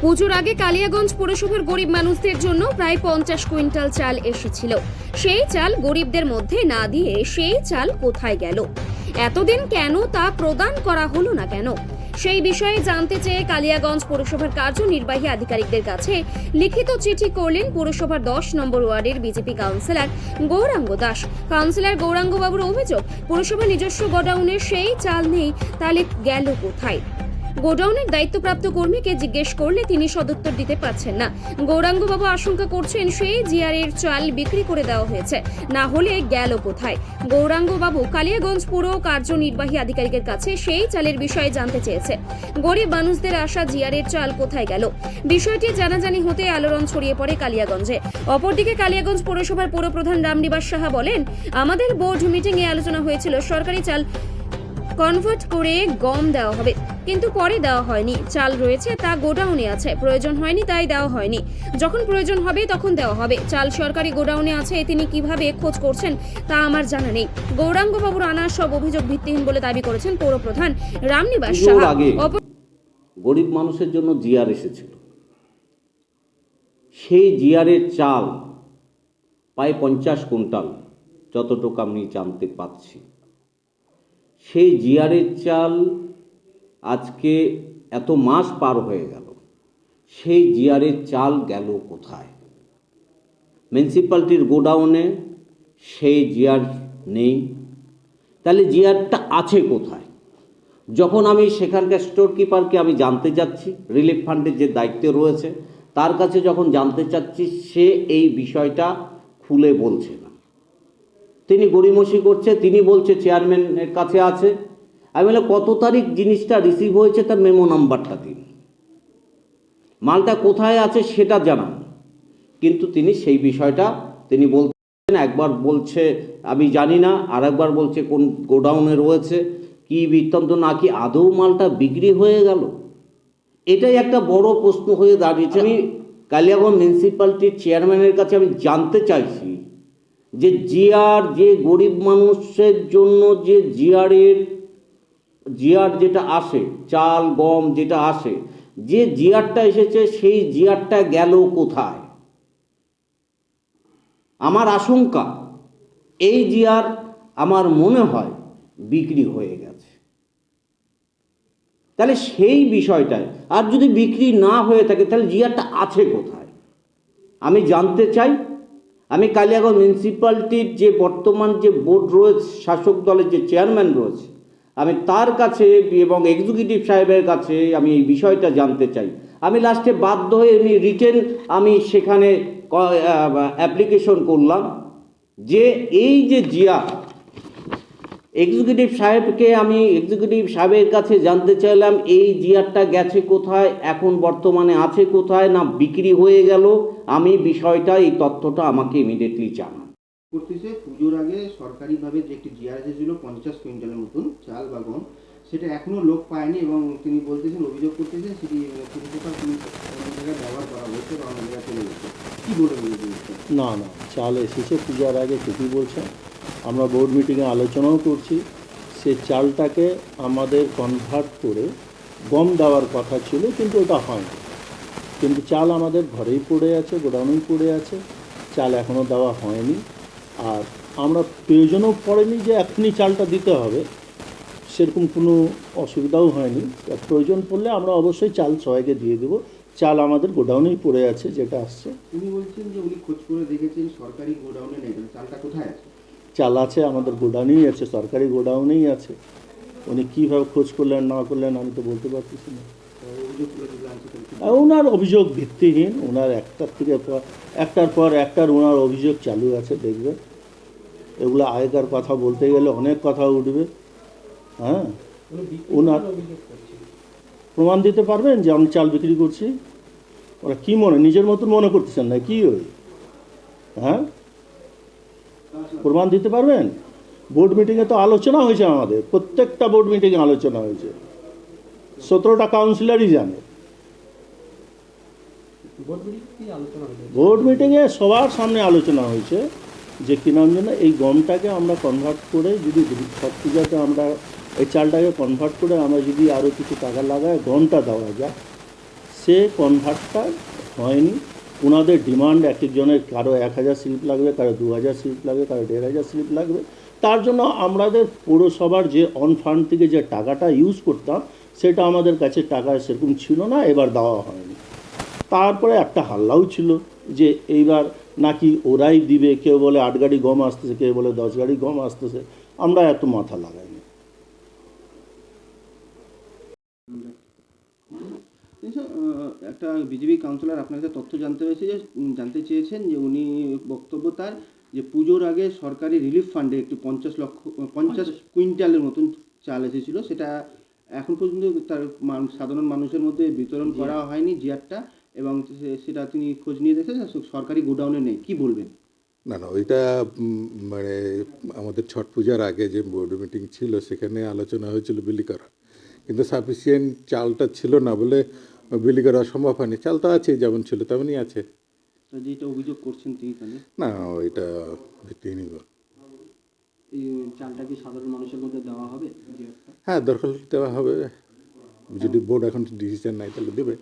পুজোর আগে কালিয়াগঞ্জ পৌরসভার গরিব মানুষদের জন্য প্রায় পঞ্চাশ কুইন্টাল চাল এসেছিল। সেই চাল গরিবদের মধ্যে না দিয়ে সেই চাল কোথায় গেল? এতদিন কেন তা প্রদান করা হলো না কেন? সেই বিষয়ে জানতে চেয়ে কালিয়াগঞ্জ পৌরসভার কার্যনির্বাহী আধিকারিকদের কাছে লিখিত চিঠি করলেন পৌরসভার দশ নম্বর ওয়ার্ডের BJP councillor Gouranga Das. Councillor গৌরাঙ্গবাবুর অভিযোগ, পৌরসভার নিজস্ব গোডাউনে সেই চাল নেই, তাহলে গেল কোথায়? গোডাউনের দায়িত্বপ্রাপ্ত কর্মীকে জিজ্ঞেস করলে তিনি সদুত্তর দিতে পারছেন না। গৌরাঙ্গবাবু আশঙ্কা করছেন, সেই জিআরের চাল বিক্রি করে দেওয়া হয়েছে। না হলে গেল কোথায়? গৌরাঙ্গবাবু কালিয়াগঞ্জ পুর কার্যনির্বাহী আধিকারিকের কাছে সেই চালের বিষয়ে জানতে চেয়েছে। গরিব মানুষদের আশা জিআরের চাল কোথায় গেল? বিষয়টি জানাজানি হতে আলোড়ন ছড়িয়ে পড়ে কালিয়াগঞ্জে। অপরদিকে কালিয়াগঞ্জ পৌরসভার পৌরপ্রধান রামনিবাস সাহা বলেন, আমাদের বোর্ড মিটিংয়ে আলোচনা হয়েছিল, সরকারি চাল কনভার্ট করে গম দেওয়া হবে। কিন্তু পরে দেওয়া হয়নি। চাল রয়েছে তা গোডাউনে আছে। প্রয়োজন হয়নি তাই দেওয়া হয়নি। যখন প্রয়োজন হবে তখন দেওয়া হবে। চাল সরকারি গোডাউনে আছে তিনি কীভাবে খোঁজ করছেন তা আমার জানা নেই। গৌরাঙ্গবাবুর আনা সব অভিযোগ ভিত্তিহীন বলে দাবি করেছেন পৌরপ্রধান রামনিবাস সাহা। গরিব মানুষের জন্য জিআর এসেছিল। সেই জিআরের চাল প্রায় পঞ্চাশ কুইন্টাল যতটুকু আমি জানতে পাচ্ছি সেই জিআরের চাল আজকে এত মাস পার হয়ে গেল, সেই জিআরের চাল গেল কোথায়? মিউনিসিপ্যালিটির গোডাউনে সেই জিয়ার নেই। তাহলে জিয়ারটা আছে কোথায়? যখন আমি সেখানকার স্টোর কিপারকে আমি জানতে চাচ্ছি রিলিফ ফান্ডের যে দায়িত্বে রয়েছে, তার কাছে যখন জানতে চাচ্ছি, সে এই বিষয়টা খুলে বলছে না। তিনি গড়িমসি করছে, তিনি বলছে চেয়ারম্যানের কাছে আছে আমি বলে কত তারিখ জিনিসটা রিসিভ হয়েছে তার মেমো নাম্বারটা দিন। মালটা কোথায় আছে সেটা জানান। কিন্তু তিনি সেই বিষয়টা, তিনি বলছেন, একবার বলছে, আমি জানি না আর একবার বলছে কোন গোডাউনে রয়েছে, কি বৃত্তান্ত, নাকি আদৌ মালটা বিক্রি হয়ে গেল? এটাই একটা বড় প্রশ্ন হয়ে দাঁড়িয়েছে। আমি কালিয়াগঞ্জ মিউনিসিপ্যালিটির চেয়ারম্যানের কাছে আমি জানতে চাইছি যে জিআর, যে গরিব মানুষের জন্য যে জিআরের জিআর যেটা আসে, চাল, গম যেটা আসে, যে জিয়ারটা এসেছে সেই জিয়ারটা গেল কোথায়? আমার আশঙ্কা, এই জিয়ার আমার মনে হয় বিক্রি হয়ে গেছে। তাহলে সেই বিষয়টায়, আর যদি বিক্রি না হয়ে থাকে, তাহলে জিয়ারটা আছে কোথায়? আমি জানতে চাই, আমি কালিয়াগঞ্জ মিউনিসিপ্যালিটির যে বর্তমান যে বোর্ড রয়েছে, শাসক দলের যে চেয়ারম্যান রয়েছে আমি তার কাছে এবং এক্সিকিউটিভ সাহেবের কাছে আমি এই বিষয়টা জানতে চাই। আমি লাস্টে বাধ্য হয়ে এমনি রিটেন আমি সেখানে অ্যাপ্লিকেশন করলাম যে এই যে জিয়া এক্সিকিউটিভ সাহেবকে আমি এক্সিকিউটিভ সাহেবের কাছে জানতে চাইলাম, এই জিয়ারটা গেছে কোথায়, এখন বর্তমানে আছে কোথায়, না বিক্রি হয়ে গেল, আমি বিষয়টা, এই তথ্যটা আমাকে ইমিডিয়েটলি জানান। করতেছে। পুজোর আগে সরকারিভাবে যে একটি জিআর এসেছিল, পঞ্চাশ কুইন্টালের মতন চাল বা গম, সেটা এখনও লোক পায়নি এবং তিনি বলতেছেন, অভিযোগ করতেছেন, সেটি জায়গায় ব্যবহার করা হয়েছে বা অন্য জায়গায় চলে গেছে। কী বলবেন না না, চাল এসেছে পূজার আগে, ঠিকই বলছেন। আমরা বোর্ড মিটিংয়ে আলোচনাও করছি। সে চালটাকে আমাদের কনভার্ট করে গম দেওয়ার কথা ছিল, কিন্তু ওটা হয়নি। কিন্তু চাল আমাদের ঘরেই পড়ে আছে, গোডাউনেই পড়ে আছে। চাল এখনও দেওয়া হয়নি। আর আমরা প্রয়োজনও পড়েনি যে এখনই চালটা দিতে হবে। সেরকম কোনো অসুবিধাও হয়নি। প্রয়োজন পড়লে আমরা অবশ্যই চাল সবাইকে দিয়ে দেবো। চাল আমাদের গোডাউনেই পড়ে আছে যেটা আসছে। উনি বলছেন যে উনি খোঁজ করে দেখেছেন সরকারি গোডাউনে নেই। চালটা কোথায় আছে? চাল আছে আমাদের গোডাউনেই আছে সরকারি গোডাউনেই আছে। উনি কীভাবে খোঁজ করলেন না করলেন আমি তো বলতে পারতেছি না। ওনার অভিযোগ ভিত্তিহীন। ওনার একটার থেকে পর একটার পর একটার ওনার অভিযোগ চালু আছে দেখবে এগুলো আগেকার কথা বলতে গেলে অনেক কথা উঠবে। হ্যাঁ? ওনার প্রমাণ দিতে পারবেন যে আমি চাল বিক্রি করছি? ওরা কি মনে নিজের মতন মনে করতেছেন না কি ওই? হ্যাঁ? প্রমাণ দিতে পারবেন? বোর্ড মিটিংয়ে তো আলোচনা হয়েছে আমাদের প্রত্যেকটা বোর্ড মিটিংয়ে আলোচনা হয়েছে। সতেরোটা কাউন্সিলারই জানে। বোর্ড মিটিংয়ে সবার সামনে আলোচনা হয়েছে। যে কি নাম যেন এই গমটাকে আমরা কনভার্ট করে যদি ছট আমরা, এই চালটাকে কনভার্ট করে আমরা যদি আরও কিছু টাকা লাগায় গমটা দেওয়া যায় সে কনভার্টটা হয়নি। ওনাদের ডিমান্ড এক একজনের, কারও এক হাজার স্লিপ লাগবে, কারও দু হাজার স্লিপ লাগবে, কারও দেড় হাজার স্লিপ লাগবে। তার জন্য আমাদের পৌরসভার যে অন ফান্ড থেকে যে টাকাটা ইউজ করতাম, সেটা আমাদের কাছে টাকা সেরকম ছিল না, এবার দেওয়া হয়নি। তারপরে একটা হাল্লাও ছিল যে এইবার নাকি ওরাই দিবে? কেউ বলে আট গাড়ি গম আসতেছে কেউ বলে দশ গাড়ি গম আসতেছে। আমরা এত মাথা লাগাইনি। একটা বিজেপি কাউন্সিলর আপনার কাছে তথ্য জানতে হয়েছে যে জানতে চেয়েছেন যে উনি বক্তব্য তার যে পুজোর আগে সরকারি রিলিফ ফান্ডে একটি পঞ্চাশ লক্ষ পঞ্চাশ কুইন্টালের মতন চাল এসেছিল। সেটা এখন পর্যন্ত তার সাধারণ মানুষের মধ্যে বিতরণ করা হয়নি জিয়ারটা এবং সেটা তিনি খোঁজ নিয়ে দেখেছেন সরকারি গোডাউনে নেই। কি বলবেন? না না ওইটা মানে আমাদের ছট পূজার আগে যে বোর্ড মিটিং ছিল সেখানে আলোচনা হয়েছিল বিলি করা কিন্তু সাফিসিয়েন্ট চালটা ছিল না বলে বিলি করা সম্ভব হয়নি। চাল তো আছে যেমন ছিল তেমনই আছে। যেটা অভিযোগ করছেন তিনি না ওইটা চালটা কি সাধারণ মানুষের মধ্যে দেওয়া হবে? হ্যাঁ দরকার দেওয়া হবে। যদি বোর্ড এখন ডিসিশন নাই তাহলে দেবে।